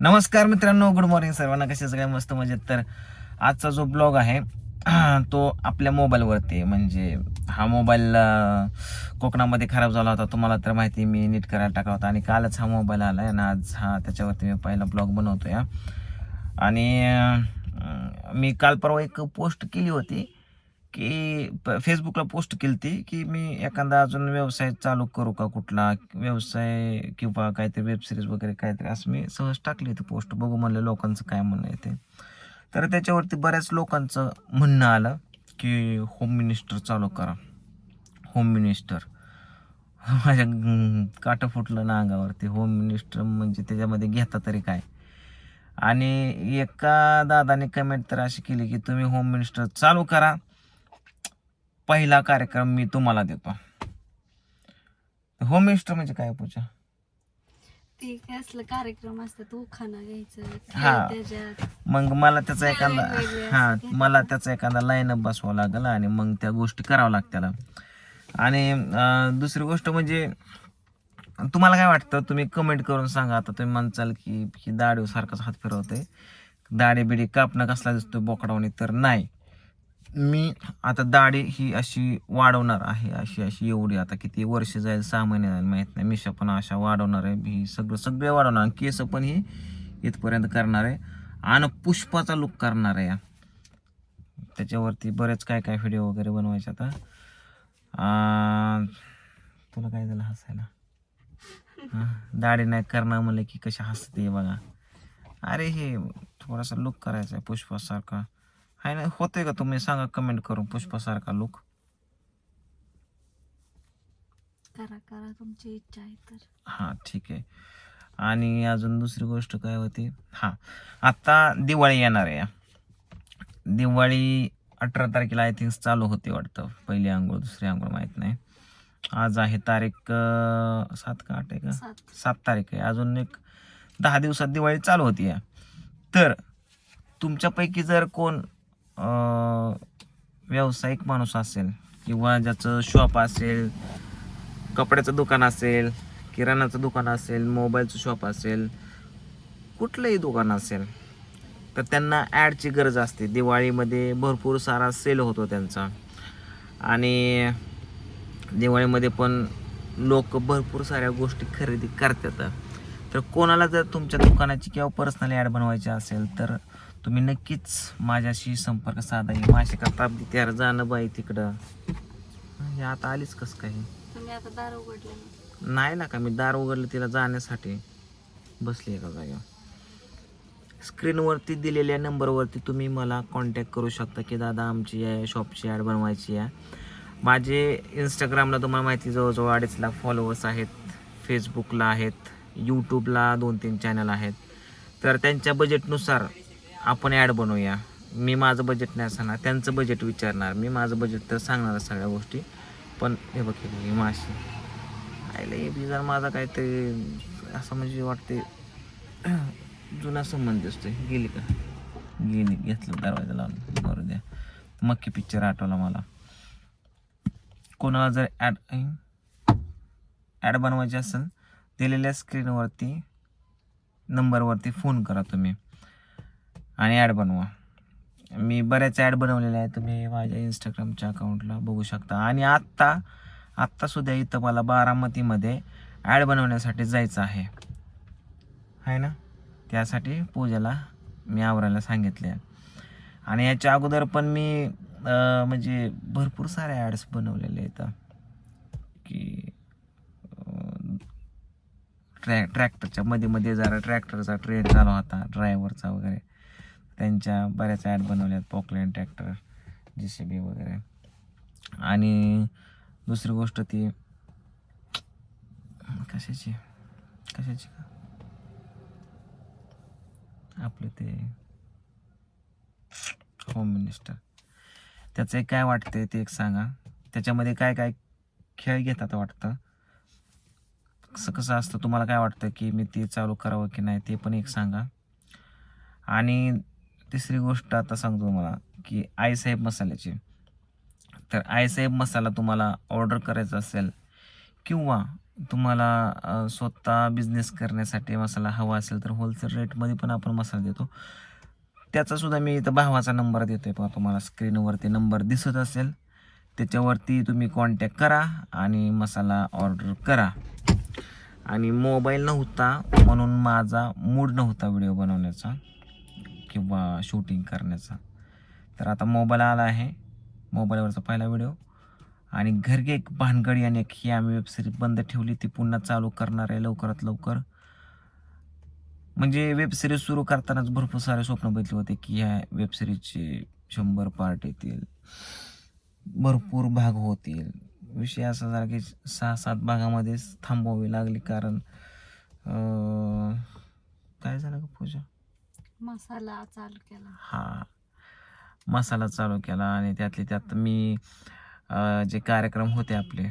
नमस्कार मित्रांनो good morning सर्वांना. कसे सगळे? मस्त मजेत. तर आजचा जो ब्लॉग आहे तो आपल्या मोबाईलवरती म्हणजे हा मोबाईल कोकणामध्ये खराब झाला होता. तुम्हाला तर माहिती मी नीट करायला टाकला होता. आणि कालच हा मोबाईल आला आहे आणि आज हा त्याच्यावरती मी पहिला ब्लॉग बनवतो या आणि मी काल परवा एक पोस्ट केली होती. की प- फेसबुकला पोस्ट केली ती की मी एखादा अजून व्यवसाय चालू करू का कुठला? व्यवसाय किंवा काहीतरी वेबसिरीज वगैरे काहीतरी असं मी सहज टाकली होती पोस्ट बघू म्हणलं लोकांचं काय म्हणणं आहे ते. तर त्याच्यावरती बऱ्याच लोकांचं म्हणणं आलं की होम मिनिस्टर चालू करा. होम मिनिस्टर माझ्या काटं फुटलं ना अंगावरती. होम मिनिस्टर म्हणजे त्याच्यामध्ये घेता तरी काय? आणि एका दादाने कमेंट तर अशी केली की तुम्ही होम मिनिस्टर चालू करा. पहिला कार्यक्रम मी तुम्हाला देतो. होम मिनिस्टर म्हणजे काय पूजा? ते काय असलं कार्यक्रम असतात उखाणा घ्यायचं. त्याच्यात मग मला त्याचा एखादा हा मला त्याचा एखादा लाईन बसवावा लागेल आणि मग त्या गोष्टी कराव्या लागत्याला आणि अं, दुसरी गोष्ट म्हणजे तुम्हाला काय वाटतं? तुम्ही कमेंट करून सांगा. आता तुम्ही म्हणचाल की ही दाढी सारखाच हात फिरवते दाढी बिडी कापणं कसला दिसतोय बोकडावणी? तर नाही. मी आता दाढी ही अशी वाढवणार आहे अशी अशी एवढी. आता किती वर्ष जाईल सहा महिने जाईल माहीत नाही. मिशा पण अशा वाढवणार आहे. ही सगळं सगळे वाढवणार केस पण ही इथपर्यंत करणार आहे. आणि पुष्पाचा लुक करणार आहे त्याच्यावरती बरेच काय काय व्हिडिओ वगैरे बनवायचे आता. तुला काय झालं हसायला? दाढी नाही करणार म्हणलं की कशी हसते बघा. अरे हे थोडासा लुक करायचा आहे पुष्पासारखा. आहे ना होतोय का तुम्ही? सांगा कमेंट करून पुष्पासारखा लुक करा करा तुमची इच्छा आहे तर. हां ठीक आहे. आणि अजून दुसरी गोष्ट काय होती? हां आता दिवाळी येणार आहे. दिवाळी अठरा तारखेला आय थिंक चालू होते वाटतं. पहिली आंघोळ दुसरी आंघोळ माहीत नाही. आज आहे तारीख सात का आठ आहे का? सात. तारीख आहे. अजून एक दहा दिवसात दिवाळी चालू होती या तर तुमच्यापैकी जर कोण व्यावसायिक माणूस असेल किंवा ज्याचं शॉप असेल कपड्याचं दुकान असेल किराणाचं दुकान असेल मोबाईलचं शॉप असेल कुठलंही दुकान असेल तर त्यांना ॲडची गरज असते. दिवाळीमध्ये भरपूर सारा सेल होतो त्यांचा. आणि दिवाळीमध्ये पण लोक भरपूर साऱ्या गोष्टी खरेदी करतात. तर कोणाला जर तुमच्या दुकानाची किंवा पर्सनल ॲड बनवायची असेल तर तुम्ही नक्कीच माझ्याशी संपर्क साधा. ही माशी का त्याला जाणं बाई तिकडं. हे आता आलीच कसं काही तुम्ही आता दार उघडले ना. नाही ना का मी दार उघडलं तिला जाण्यासाठी. बसली एका जागेवर स्क्रीनवरती दिलेल्या नंबरवरती तुम्ही मला कॉन्टॅक्ट करू शकता की दादा आमची या शॉपची ॲड बनवायची आहे. माझे इंस्टाग्रामला तुम्हाला माहिती जवळजवळ अडीच लाख फॉलोअर्स आहेत फेसबुकला आहेत यूट्यूबला दोन तीन चॅनल आहेत. तर त्यांच्या बजेटनुसार आपण ॲड बनवूया. मी माझं बजेट नाही सांगणार त्यांचं बजेट विचारणार. मी माझं बजेट तर सांगणार सगळ्या गोष्टी. पण हे बघ हे बघ, ही माशी. आईला हे जर माझा काहीतरी असं म्हणजे वाटते जुना संबंध दिसतोय. गेली का? गेली घेतलं दरवाजा लावून. बरं द्या. मक्की पिक्चर आठवला मला. कोणाला जर ॲड ॲड बनवायची असेल दिलेल्या स्क्रीनवरती नंबरवरती फोन करा तुम्ही. आणि ॲड बनवा. मी बऱ्याच ॲड बनवलेल्या आहेत. तुम्ही माझ्या इंस्टाग्रामच्या अकाउंटला बघू शकता. आणि आत्ता आत्तासुद्धा इथं मला बारामतीमध्ये ॲड बनवण्यासाठी जायचं आहे. आहे ना? त्यासाठी पूजेला मी आवरायला सांगितले आणि याच्या अगोदर पण मी म्हणजे भरपूर साऱ्या ॲड्स बनवलेले आहेत. की ट्रॅ ट्रॅक्टरच्या मध्ये मध्ये जरा ट्रॅक्टरचा ट्रेंड चालू होता ड्रायव्हरचा वगैरे. त्यांच्या बऱ्याच ॲड बनवल्यात Poclain Poclain tractor J C B वगैरे. आणि दुसरी गोष्ट ती कशाची? कशाची का? आपलं ते होम मिनिस्टर. त्याचं एक काय वाटतंय ते एक सांगा. त्याच्यामध्ये काय काय खेळ घेतात वाटतं? कसं कसं असतं? तुम्हाला काय वाटतं की मी ते चालू करावं की नाही ते पण एक सांगा. आणि तिसरी गोष्ट आता सांगतो तुम्हाला की आईसाहेब मसाल्याची. तर आईसाहेब मसाला तुम्हाला ऑर्डर करायचा असेल किंवा तुम्हाला स्वतः बिझनेस करण्यासाठी मसाला हवा असेल तर होलसेल रेटमध्ये पण आपण मसाला देतो. त्याचासुद्धा मी इथं भावाचा नंबर देतोय पहा तुम्हाला स्क्रीनवरती नंबर दिसत असेल. त्याच्यावरती तुम्ही कॉन्टॅक्ट करा आणि मसाला ऑर्डर करा. आणि मोबाईल नव्हता म्हणून माझा मूड नव्हता व्हिडिओ बनवण्याचा. किंवा शूटिंग करण्याचा. तर आता मोबाईल आला आहे. मोबाईलवरचा पहिला व्हिडिओ. आणि घरगे एक भानगडी आणि एक ही आम्ही वेबसिरीज बंद ठेवली ती पुन्हा चालू करणार आहे लवकरात लवकर. म्हणजे वेबसिरीज सुरू करतानाच भरपूर सारे स्वप्न बघितले होते की ह्या वेबसिरीजचे शंभर पार्ट येतील. भरपूर भाग होतील. विषय असा झाला की सहा सात भागामध्येच थांबवावी लागली कारण काय झालं का पूजा? मसाला चालू केला. हा. मसाला चालू केला आणि त्यातले त्यात मी जे कार्यक्रम होते आपले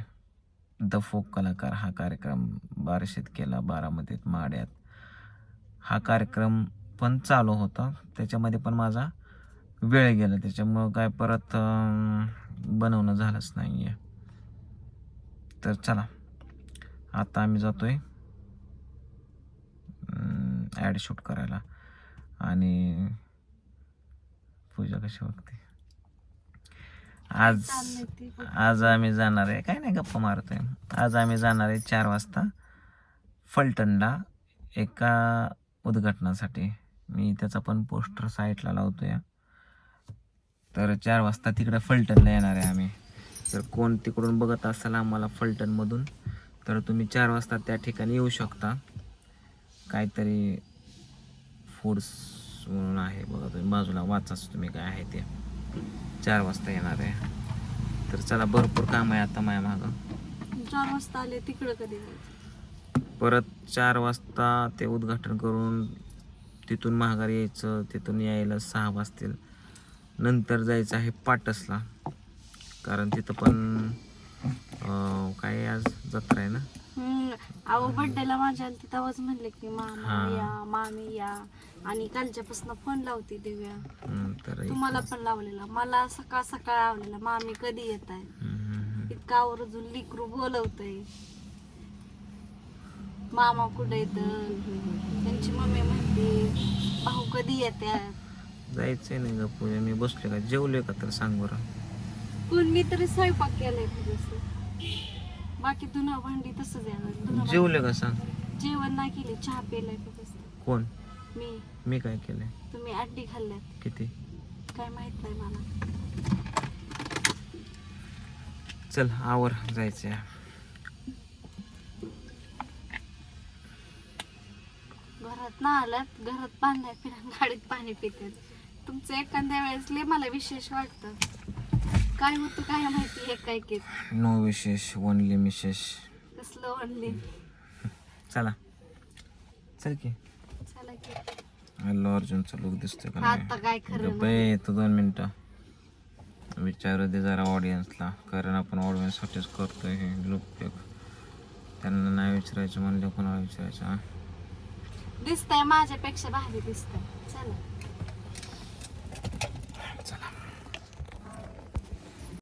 द फोक कलाकार हा कार्यक्रम बारशेत केला बारामतीत माड्यात. हा कार्यक्रम पण चालू होता. त्याच्यामध्ये पण माझा वेळ गेला. त्याच्यामुळं काय परत बनवणं झालंच नाही आहे तर चला. आता आम्ही जातोय ॲड शूट करायला. आणि पूजा कशी बघते? आज आज आम्ही जाणार आहे काय नाही गप्पा मारतोय. आज आम्ही जाणार आहे चार वाजता फलटणला एका उद्घाटनासाठी. मी त्याचा पण पोस्टर साईटला लावतोय. तर चार वाजता तिकडे फलटणला येणार आहे आम्ही. तर कोण तिकडून बघत असाल आम्हाला फलटणमधून तर तुम्ही चार वाजता त्या ठिकाणी येऊ शकता. काहीतरी फूड्स म्हणून आहे बघा तुम्ही. बाजूला वाचाच तुम्ही काय आहे ते. चार वाजता येणार आहे. तर चला भरपूर काम आहे आता माझ्या मागं. चार वाजता आले तिकडं कधी परत चार वाजता ते उद्घाटन करून तिथून महागारी यायचं तिथून यायला सहा वाजतील. नंतर जायचं आहे पाटसला. कारण तिथं पण काय आज जत्रा आहे ना? अहो बर्थडेला माझ्या आलती तेव्हाच म्हणले की मामा हा. या मामी या. आणि कालच्यापासून फोन लावते दिव्या. हम्म, तर तुम्हाला पण लावलेला. मला सकाळ सकाळ आवलेला. मामी कधी येत आहे? हम्म, हम्म, हम्म. इतका आवर्जून लिकरू बोलवतय. मामा कुठे येत? त्यांची मम्मी म्हणते भाऊ कधी येत्यात जायचंय नाही का पूजा. मी बसले का? जेवले का तर सांग बरं. कोण? मी तरी स्वयंपाक केलाय तुझं बाकी धुणं भांडी तसंच आहे. धुणं भांडी- जेवले का सांग? जेवण नाही केले चहा पेलाय फक्त. कोण? मी. मी काय केलंय? तुम्ही अंडी खाल्ल्यात. किती? काय माहीत नाही मला. चल आवर जायचंय घरात ना आलात घरात बांधलाय फिरा गाडीत पाणी पितात. तुमचं एखाद्या वेळेस लय मला विशेष वाटतं. काय होतं काय माहिती हे काय की नो विशेष ओनली मिशेष कसलं म्हणले चला. चल की. चला की. हॅलो अर्जुनचा लुक दिसतोय का आता नाही काय खरं तो दोन मिनिटं. विचारू दे जरा ऑडियन्सला कारण आपण ऑडियन्ससाठीच करतोय हे लुक त्यांना नाही विचारायचं म्हणलं कोणाला विचारायचं हा? दिसतंय माझ्यापेक्षा भारी दिसतंय. चला.